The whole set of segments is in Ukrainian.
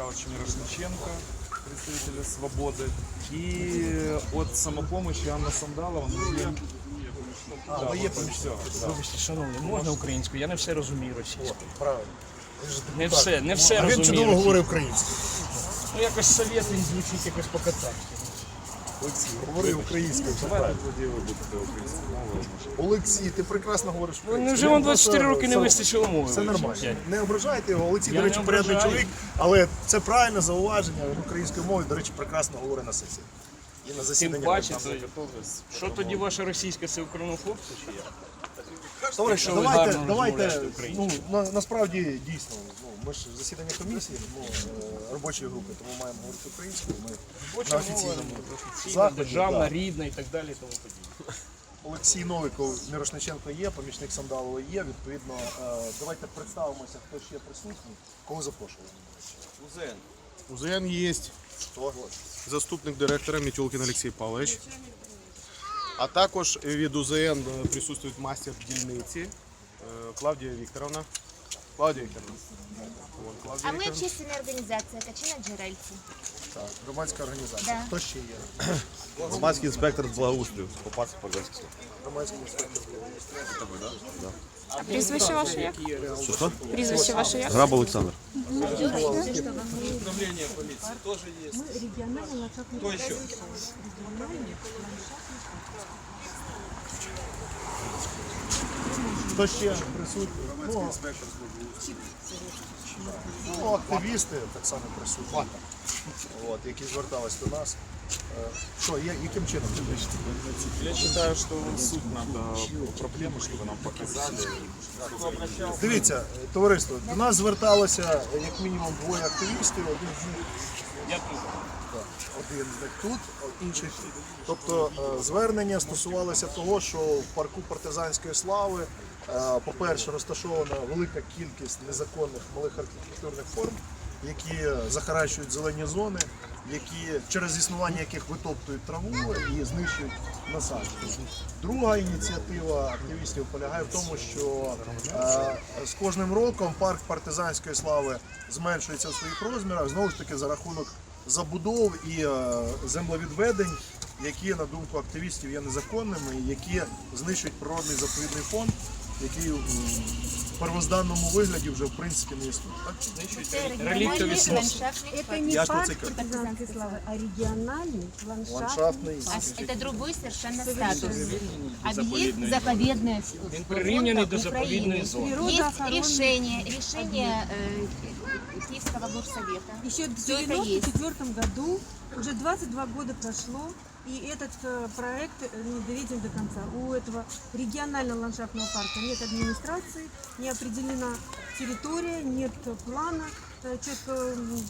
Михайловича Мирошниченко, представителя «Свободы», и от самопомощи Анна Сандалова. Ну, я- Да, є да. Вибачте, шановний, можна українською? Я не все розумію російською. Правильно. Не все, не все А він розумію. чудово говорить українською. Ну якось совєтний звучить якось по-кацапськи. Олексій, говори українською. Олексій, ти прекрасно говориш Ну вже вам 24 роки не вистачило мови. Все нормально. Не ображайте його. Олексій, Я до не речі, порядний ображаю. чоловік, але це правильне зауваження. Він українською мовою, до речі, прекрасно говорить на сесії. І на Тим засіданні. паче, то що тоді ваша російська це українофобство чи як? Товариші, Якщо ви давайте, гарно давайте розмовляєте ну, на, насправді дійсно, ну, ми ж засідання комісії, ну, е, робочої групи, тому маємо говорити українською. Ми на офіційному заході. державна, да. рідна і так далі. і Тому подібне. Олексій Новиков, Мірошниченко є, помічник Сандалова є. Відповідно, е, давайте представимося, хто ще присутній, кого запрошували. УЗН есть Хто? заступник директора Мітюлкін Олексій Павлович. А також від УЗН е, присутствує мастер дільниці е, Клавдія Вікторовна. Клавдія Вікторовна. Вон, Клавдія А ми Вікторовна. общественна організація Качина Джерельці. Так, громадська організація. Да. Хто ще є? Громадський інспектор з благоустрою Попасів Подольський. Громадський інспектор. Прізвище ваше як? Прізвище ваше як? Граб Олександр. Хто ще присутній? Ну, ну, активісти так само присутні, от, які звертались до нас. Е, Що, є- яким чином? Я считаю, что суть надо проблемы, чтобы нам показали. Дивіться, товариство, до нас зверталося як мінімум двоє активістів, один з них Я один з них тут, інший тут. Тобто е, звернення стосувалося того, що в парку партизанської слави, е, по-перше, розташована велика кількість незаконних малих архітектурних форм, які захаращують зелені зони, які через існування яких витоптують траву і знищують насадження. Друга ініціатива активістів полягає в тому, що е, з кожним роком парк партизанської слави зменшується в своїх розмірах, знову ж таки за рахунок забудов і е, землевідведень, які, на думку активістів, є незаконними, які знищують природний заповідний фонд, який первозданному вигляді вже в принципі не існує. Так? Це Реліктові регіональний снос. ландшафтний Это парк. не Я ж про парк це кажу. партизанской славы, а региональный ландшафтный Ландшафтний А Это другой совершенно статус. Объект заповедный Він прирівняний до заповідної зони. Есть природоохоронный. решение, решение э, Киевского горсовета. Еще в Всё это есть. 1994 году, уже 22 года прошло, и этот э, проект э, не доведен до конца. У этого регионального ландшафтного парка нет администрации, не определена территория, нет плана э, четко м,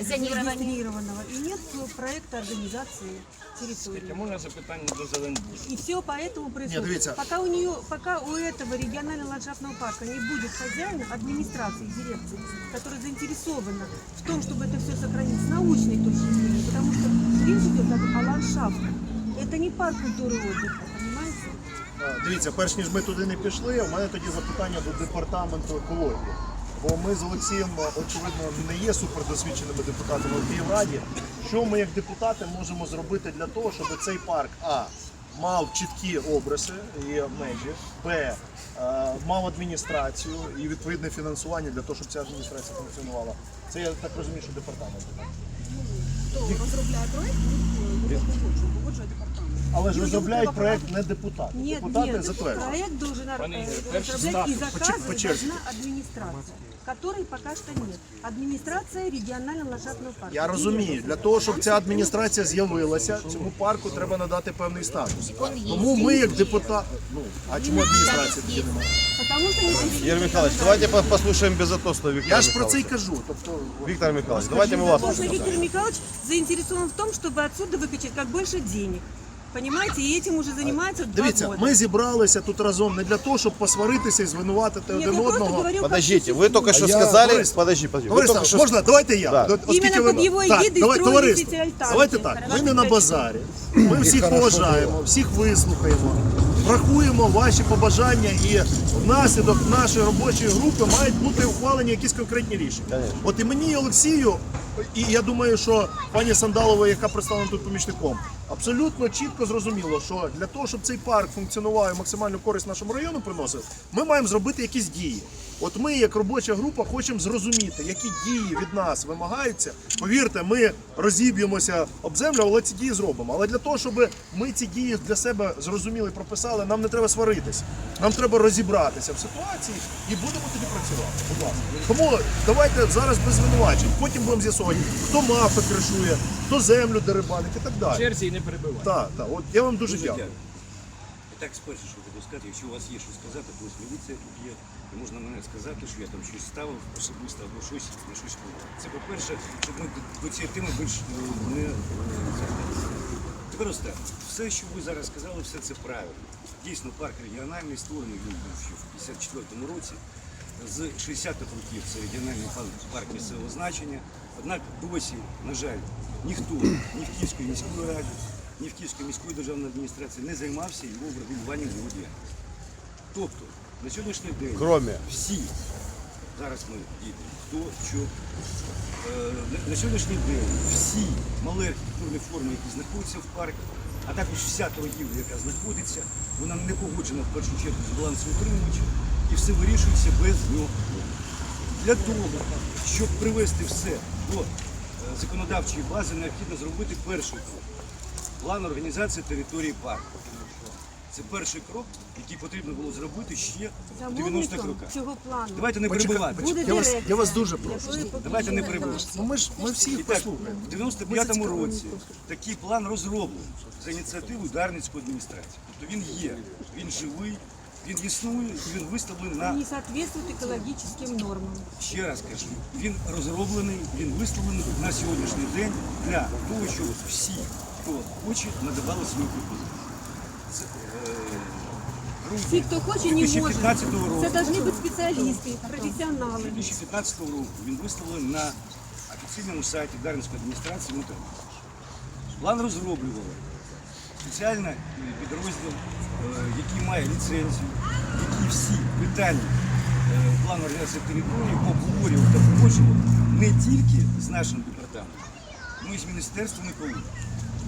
э, Зонирования. зарегистрированного, и нет э, проекта организации территории. Я можна запитання до Зеленбуду? И все поэтому происходит. дивіться. пока у нее, пока у этого регионального ландшафтного парка не будет хозяина, администрации, дирекции, которая заинтересована в том, чтобы это все сохранить с научной точки зрения, потому что речь идет о, о ландшафте. Это не парк культуры и отдыха, понимаете? Е, Дивіться, перш ніж ми туди не пішли, у мене тоді запитання до департаменту екології. Бо ми з Олексієм, е, очевидно, не є супердосвідченими депутатами в Київраді. Що ми як депутати можемо зробити для того, щоб цей парк А мав чіткі обриси і межі, Б е, мав адміністрацію і відповідне фінансування для того, щоб ця адміністрація функціонувала. Це я так розумію, що департамент. Але ж розробляють проект не депутати. Нет, депутати нет, затверджують. проект должен э, Пане Игорь, э, перший разработать и статус. По заказывать черзі. должна администрация, которой пока что нет. Администрация регионального ландшафтного парка. Я розумію, для того, щоб ця адміністрація з'явилася, цьому парку треба надати певний статус. Тому ми, як депутат, ну а чому адміністрація тоді немає? Потому что не Ігор Михайлович, давайте по- послухаємо безотносно Віктора Я ж про це й Михайловича. кажу. Тобто, Віктор Михайлович, давайте ми вас Потому что послухаємо. Виктор Михайлович заинтересован в том, чтобы отсюда выкачать как больше денег. Понимаете, і этим уже займаються два дивіться, года. ми зібралися тут разом не для того, щоб посваритися і звинуватити Нет, один просто одного. говорю, Подождите, как ви тільки що я- сказали, Борис, подожди, подожди, ви Товариство, тільки що можна, давайте я. Да. От- оскільки Іменно ви- під його так, егідою давай, товариство, ці альтанки. давайте так. Ми не на базарі. Ми всіх поважаємо, всіх вислухаємо. врахуємо ваші побажання і внаслідок нашої робочої групи мають бути ухвалені якісь конкретні рішення. От і мені, і Олексію, і я думаю, що пані Сандалова, яка представлена тут помічником, абсолютно чітко зрозуміло, що для того, щоб цей парк функціонував і максимальну користь нашому району приносив, ми маємо зробити якісь дії. От ми, як робоча група, хочемо зрозуміти, які дії від нас вимагаються. Повірте, ми розіб'ємося об землю, але ці дії зробимо. Але для того, щоб ми ці дії для себе зрозуміли, прописали, нам не треба сваритися. Нам треба розібратися в ситуації і будемо тоді працювати. Будь ласка. Тому давайте зараз без звинувачень. Потім будемо з'ясовувати, хто мафи кришує, хто землю дерибанить і так далі. Черзі і не перебивайте. Так, так. От я вам дуже дякую. І так спершу, що хотів сказати, якщо у вас є що сказати, то ось міліція тут є, і можна мене сказати, що я там щось ставив особисто або щось на щось впливав. Це по-перше, щоб ми до- цієї теми більш е, не е, зверталися. Тепер останнє. Все, що ви зараз сказали, все це правильно. Дійсно, парк регіональний створений він був ще в 54-му році. З 60-х років це регіональний парк, місцевого значення. Однак досі, на жаль, ніхто ні в Київській міської раді, ні в Київській міської державної адміністрації не займався його врегулюванням його діяльності. Тобто на сьогоднішній день Кроме. всі, зараз ми дійдемо, хто що. Е, на- На сьогоднішній день всі мали архітектурні форми, які знаходяться в парку, а також вся торгівля, яка знаходиться, вона не погоджена в першу чергу з балансоутримувачем і все вирішується без нього. Для того, щоб привести все до е, законодавчої бази, необхідно зробити перший крок. План організації території парку. Це перший крок, який потрібно було зробити ще в 90-х Замовником роках. цього плану Давайте не буде Я вас, я вас дуже прошу. Давайте не потрібно перебивати. Ну ми ж ми всіх так, послухаємо. в 95-му році такий план розроблений за ініціативою Дарницької адміністрації. Тобто він є, він живий, він існує і він виставлений на не соответствует экологическим нормам. ще раз кажу, він розроблений, він виставлений на сьогоднішній день для того, щоб всі, хто хоче, надавали свою пропозицію. Е, Всі, хто хоче, не може. 2015 року. Це повинні бути спеціалісти, професіонали. 2015 року він виставлений на офіційному сайті Дарницької адміністрації інтернеті. План розроблювали спеціальний підрозділ, е, який має ліцензію, який всі питання е, плану організації території обговорював та погоджував не тільки з нашим департаментом, але й з міністерством екології.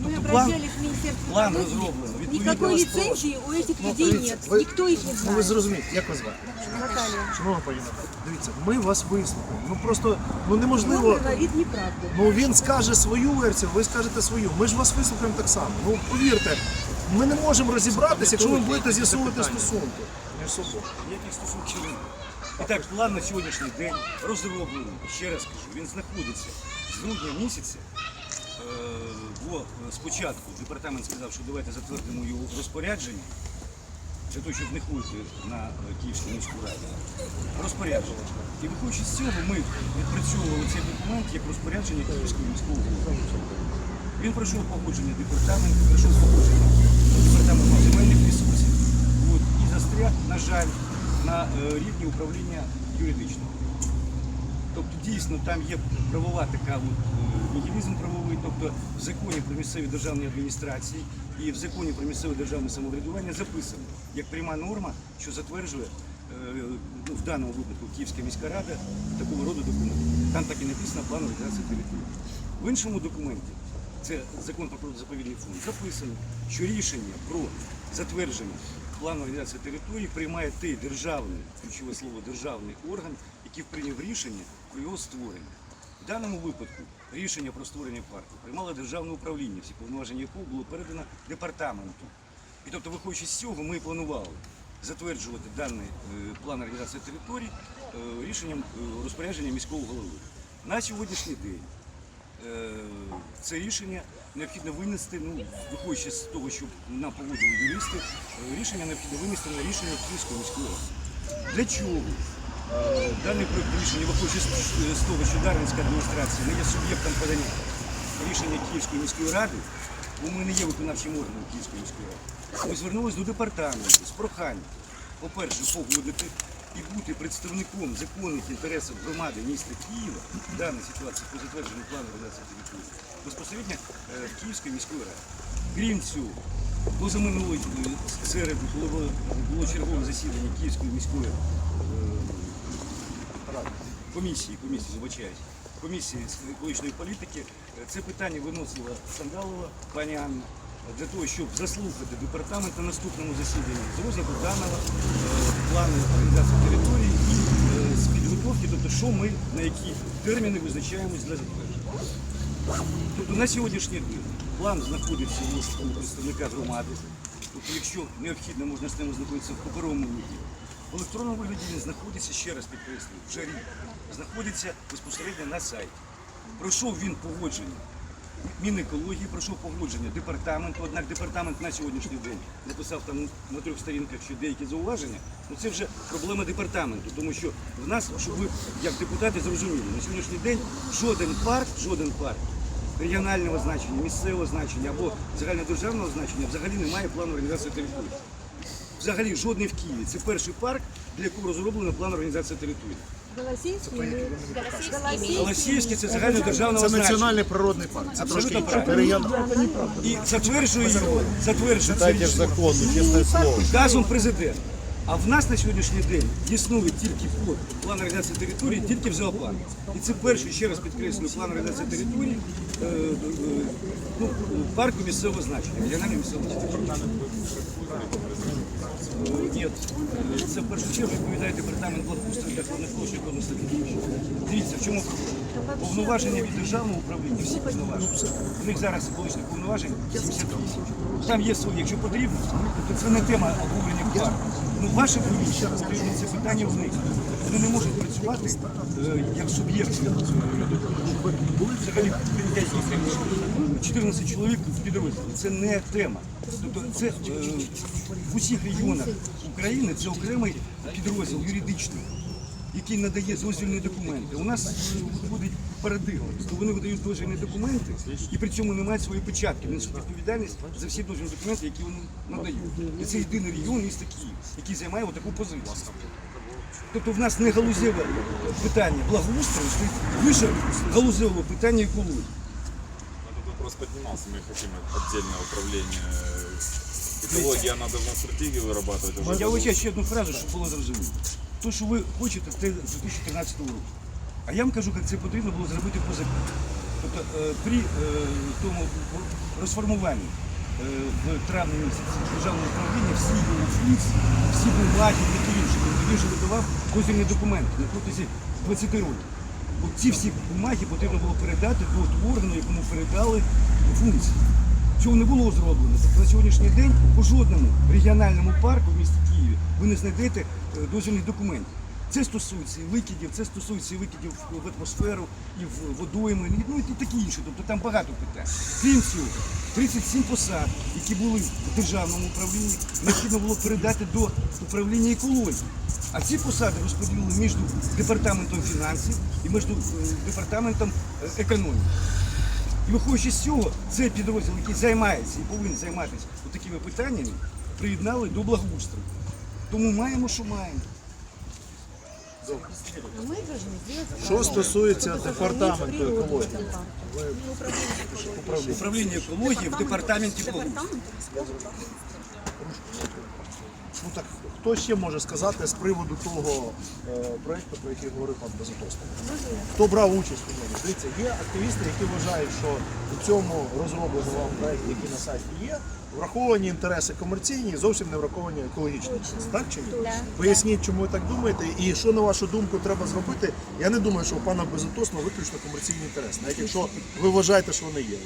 Мы Тобто план, обращались в Министерство план экологии. розроблено. Відповідно, Никакой вас лицензии у этих людей дивіться, нет. ви- Никто их не Ну ви знает. зрозумієте, як вас звати? Наталья. Шановна пані Наталя, дивіться, ми вас вислухаємо. Ну просто ну Он неможливо. говорит неправду. Ну він скаже свою версію, ви скажете свою. Ми ж вас вислухаємо так само. Ну повірте, ми не можемо розібратися, якщо ви будете з'ясовувати стосунки між собою. ніяких стосунків немає. І так, план на сьогоднішній день розроблений, ще раз кажу, він знаходиться з грудня місяця. Е, Бо е, спочатку департамент сказав, що давайте затвердимо його розпорядження, для того, щоб не ходити на е, Київську міську раду. Розпорядження. І виходячи з цього, ми відпрацьовували цей документ як розпорядження Київського міського голови. Він пройшов погодження департаменту, пройшов погодження департаменту земельних ресурсів. От, і застряг, на жаль, на е, рівні управління юридичного. Тобто дійсно там є правова така е, нігілізм правовий, тобто в законі про місцеві державні адміністрації і в законі про місцеве державне самоврядування записано як пряма норма, що затверджує е, ну, в даному випадку Київська міська рада такого роду документи. Там так і написано план організації території. В іншому документі, це закон про природозаповідний фонд, записано, що рішення про затвердження плану організації території приймає той державний, ключове слово державний орган, який прийняв рішення про його створення. В даному випадку рішення про створення парку приймало державне управління, всі повноваження якого було передано департаменту. І тобто, виходячи з цього, ми планували затверджувати даний е, план організації територій е, рішенням е, розпорядження міського голови. На сьогоднішній день це рішення необхідно винести, ну, виходячи з того, що нам погодили юристи, рішення необхідно винести на рішення Київської міської ради. Для чого? Е, Даний проект рішення, виходячи з з того, що Дарницька адміністрація не є суб'єктом подання рішення Київської міської ради, бо ми не є виконавчим органом Київської міської ради. Ми звернулися до департаменту з проханням, по-перше, погодити і бути представником законних інтересів громади міста Києва в даній ситуації по затвердженню плану організації території безпосередньо е, Київської міської ради. Крім цього, Позаминулої е, середи, було, чергове засідання Київської міської е, комісії, комісії, вибачаюсь, комісії з екологічної політики, е, це питання виносила Сандалова, пані Анна, для того, щоб заслухати департамент на наступному засіданні з розгляду даного е, плану організації території і е, з підготовки, тобто що ми на які терміни визначаємось для затвердження. Тобто на сьогоднішній день план знаходиться у представника громади. Тобто, якщо необхідно, можна з ним знаходитися в паперовому вигляді. В електронному вигляді він знаходиться, ще раз підкреслюю, вже рік, знаходиться безпосередньо на сайті. Пройшов він погодження Мінекології, пройшов погодження департаменту, однак департамент на сьогоднішній день написав там на трьох сторінках ще деякі зауваження. Ну це вже проблема департаменту, тому що в нас, щоб ви як депутати зрозуміли, на сьогоднішній день жоден парк, жоден парк регіонального значення, місцевого значення або загальнодержавного значення взагалі немає плану організації території. Взагалі жодний в Києві. Це перший парк, для якого розроблено план організації території. Голосіївський це загальнодержавного Це значення. національний природний парк. Це Абсолютно трошки правильно. І затверджує його, затверджує це Дайте ж закон, чесне слово. указом президента. А в нас на сьогоднішній день існує тільки план план організації території, тільки в зоопарку. І це перший, ще раз підкреслюю, план організації території е, е, ну, парку місцевого значення, регіонального місцевого значення. Ні, це в першу чергу відповідає департамент благоустрою та хроноколишнього економіки. Дивіться, в чому? Повноваження від державного управління, всі повноваження. У них зараз екологічних повноважень 78. Там є свої, якщо потрібно, то це не тема обговорення парку. Ну, ваше комісія потрібно це питання в них. Вони не можуть працювати е, як суб'єкт. Були взагалі прийняття рішень. 14 чоловік в підрозділі. Це не тема. Тобто це е, в усіх регіонах України це окремий підрозділ юридичний, який надає дозвільні документи. У нас виходить парадигма, то вони видають дозвільні документи і при цьому не мають свої печатки. Вони несуть відповідальність за всі дозвільні документи, які вони надають. І це єдиний регіон міста Київ, який займає отаку позицію. Тобто в нас не галузеве питання благоустрою, стоїть вище галузевого питання екології. Этот вопрос поднимался, мы хотим отдельное управление э, экологии, она должна стратегию вырабатывать. уже Я вибачаю ще одну фразу, щоб було зрозуміло. То, що ви хочете, це з 2013 року. А я вам кажу, як це потрібно було зробити по закону. Тобто е, при е, тому розформуванні е, в травні місяці державного управління всі функції, всі бумаги, такі інші, тобто він же видавав дозвільні документи на протязі 20 років. От ці всі бумаги потрібно було передати до органу, якому передали функції. Цього не було зроблено. Тобто на сьогоднішній день по жодному регіональному парку в місті Києві ви не знайдете е, дозвільних документів. Це стосується і викидів, це стосується і викидів в атмосферу, і в водойми, ну і такі інші. Тобто там багато питань. Крім цього, 37 посад, які були в державному управлінні, необхідно було передати до управління екології. А ці посади розподілили між департаментом фінансів і між е, департаментом е, економіки. І виходячи з цього, цей підрозділ, який займається і повинен займатися такими питаннями, приєднали до благоустрою. Тому маємо, що маємо. Що стосується департаменту екології, Управління екології в департаменті благоустрою. Ну так хто ще може сказати з приводу того е, проекту, про який говорив пан Безотосний? Хто брав участь у ньому? Дивіться, є активісти, які вважають, що у цьому розробленому вам проєкті, який на сайті є, враховані інтереси комерційні і зовсім не враховані екологічні. Так чи ні? Поясніть, чому ви так думаєте, і що на вашу думку треба зробити. Я не думаю, що у пана Безотосного виключно комерційні інтереси, навіть якщо ви вважаєте, що вони є.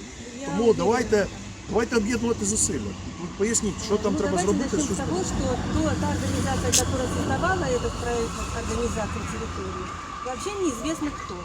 Тому давайте. Давайте об'єднувати зусилля. Поясніть, що там Ну, треба давайте зробити. начнем що с того, что то, та организация, которая создавала этот проект организации территории, вообще неизвестно кто.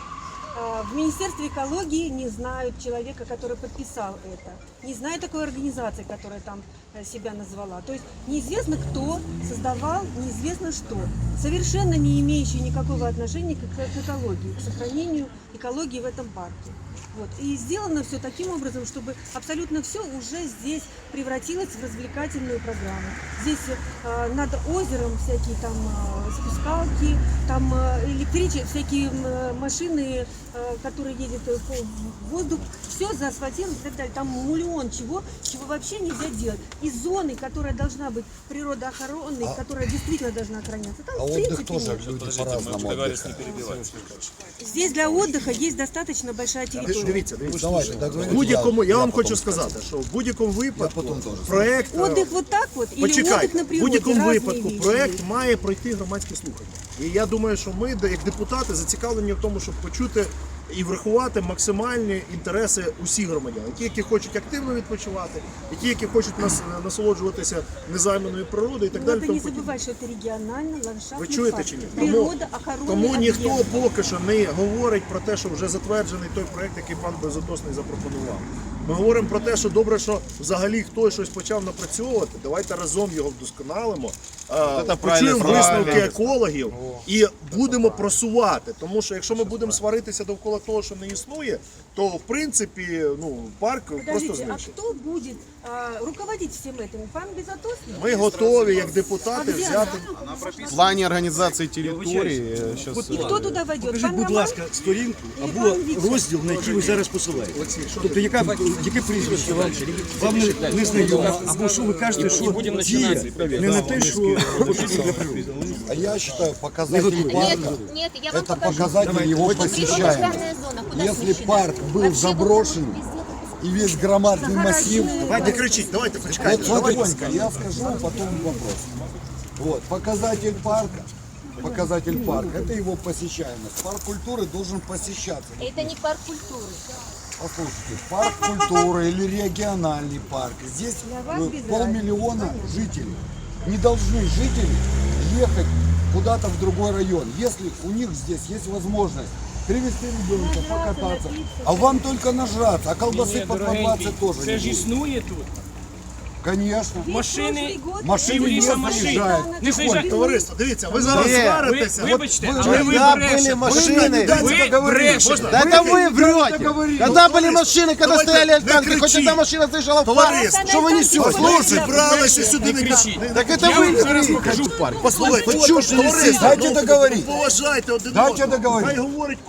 А, В Министерстве экологии не знают человека, который подписал это. Не знают такой организации, которая там э, себя назвала. То есть неизвестно кто создавал, неизвестно что. Совершенно не имеющий никакого отношения к к экологии, к сохранению экологии в этом парке. Вот. И сделано все таким образом, чтобы абсолютно все уже здесь превратилось в развлекательную программу. Здесь э, над озером всякие там э, спускалки, там э, электричество, всякие м, э, машины, э, э, который едет э, по воздух, все заасфальтировано и так далее. Там миллион чего, чего вообще нельзя делать. И зоны, которая должна быть природоохранной, которая действительно должна охраняться, там в принципе нет. люди по-разному Здесь для отдыха есть достаточно большая территория. Дивіться, дивіться. В будь-якому, я вам хочу сказати, що в будь-якому випадку проект е, Отдых вот так вот или Почекайте, отдых на в природе, будь-якому разные випадку вещи. проект має пройти громадські слухання. І я думаю, що ми, де- як депутати, зацікавлені в тому, щоб почути і врахувати максимальні інтереси усіх громадян, ті, які хочуть активно відпочивати, і ті, які хочуть нас насолоджуватися незайманою природою і так далі. Надо тому не подібне. забывать, что это региональный ландшафтный Ви чуєте парк. чи ні? Тому, Природа, охорона, тому ніхто объект. поки що не говорить про те, що вже затверджений той проект, який пан Безотосний запропонував. Ми говоримо про те, що добре, що взагалі хтось щось почав напрацьовувати. Давайте разом його вдосконалимо. а, Це Почуємо висновки екологів і будемо просувати. Тому що якщо ми будемо сваритися довкола того, що не існує, то в принципі ну парк просто Подождите, а знищить. кто будет а, руководить всем этим? Пан Безотосный? Ми готові як А депутати где взяти. она? В плане организации территории э, сейчас... И кто туда войдет? Покажіть, Пан будь Роман? ласка, сторінку або розділ, на який ви зараз посилаєте. Тобто, яка, яке прізвище вам, вам не, не знайоме, або що ви кажете, що діє не на те, що потрібно для природи. А я считаю, показатель Нет, парка нет, я вам это покажу. показатель его посещаемости. Природоохранная зона. Куда Если смещена? парк был Вообще заброшен и весь громадный массив, Давайте кричіть, давайте почекайте. вот смотрите, я скажу, а потом вопрос. Вот, показатель парка, показатель парка, это его посещаемость. Парк культуры должен посещаться. Это не парк культуры. Послушайте, парк культуры или региональный парк. Здесь без полмиллиона жителей. Не должны жители ехать куда-то в другой район, если у них здесь есть возможность привезти ребенка, покататься. А вам только нажраться, а колбасы по 20 тоже Це не ж будет. існує тут. Конечно. Машини, Машины не ліса машин. заезжают. Не заїжджайте. Товариство, дивіться, ви зараз Ви, сваритеся. вибачте, ви- але ви Когда брешете. были машины? Ви брешете. Да это вы врете! Когда были машины, когда Давайте, стояли не альтанки, хоть кричи. одна машина заезжала в парк? Товариство, Что вы несете? Слухай, бралися сюди Не не кричіть. Так это Я вы вам зараз врете. покажу парк. Послухайте, Вы чушь товариство, несете. Дайте ну, договорить. Поважайте один Дайте одного. договорить. Хай говорить